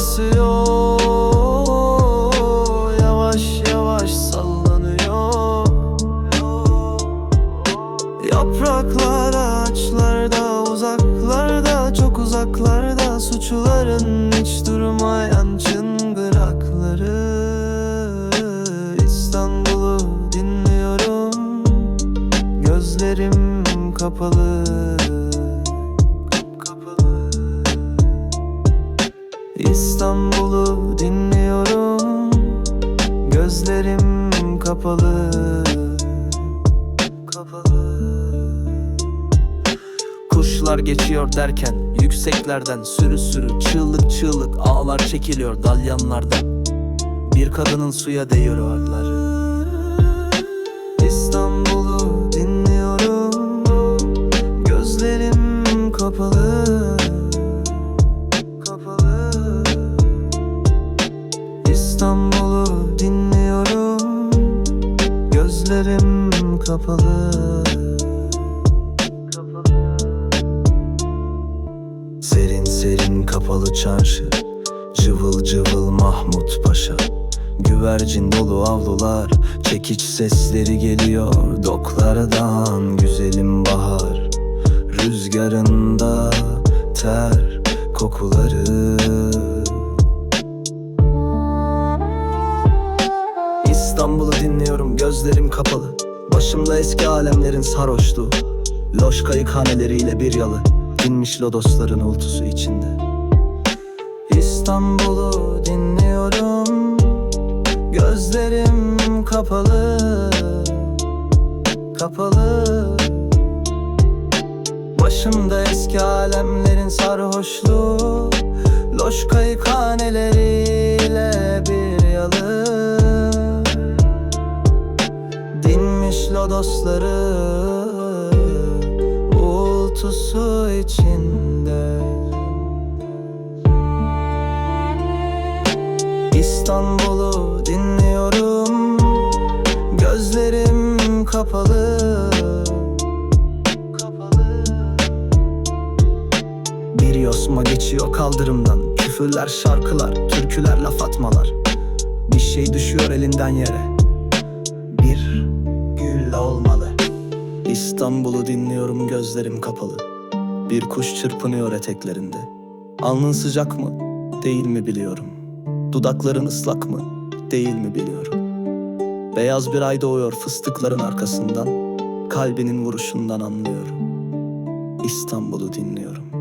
esiyor Yavaş yavaş sallanıyor. Yapraklar ağaçlarda uzaklarda çok uzaklarda Suçların hiç durmayan çıngır hakları İstanbul'u dinliyorum. Gözlerim kapalı. İstanbul'u dinliyorum. Gözlerim kapalı. Kapalı. Kuşlar geçiyor derken yükseklerden sürü sürü çığlık çığlık ağlar çekiliyor dalyanlardan Bir kadının suya değiyor İstanbul'u İstanbul'u dinliyorum. Gözlerim kapalı. Serin serin kapalı çarşı. Cıvıl cıvıl Mahmut Paşa. Güvercin dolu avlular. Çekiç sesleri geliyor. Doklardan güzelim bahar. Rüzgarında ter kokuları İstanbul'u dinliyorum gözlerim kapalı. Başımda eski alemlerin sarhoşluğu. Loş kayıkhaneleriyle bir yalı. Dinmiş lodosların ultusu içinde. İstanbul'u dinliyorum. Gözlerim kapalı. Kapalı. Başımda eski alemlerin sarhoşluğu. Loş kayıkhaneleriyle bir yalı Dinmiş lodosları Uğultusu içinde. İstanbul'u dinliyorum Gözlerim kapalı. Kapalı. Bir yosma geçiyor kaldırımdan Küfürler, şarkılar, türküler, laf atmalar. Bir şey düşüyor elinden yere olmalı. İstanbul'u dinliyorum gözlerim kapalı. Bir kuş çırpınıyor eteklerinde. Alnın sıcak mı? Değil mi biliyorum. Dudakların ıslak mı? Değil mi biliyorum. Beyaz bir ay doğuyor fıstıkların arkasından. Kalbinin vuruşundan anlıyorum. İstanbul'u dinliyorum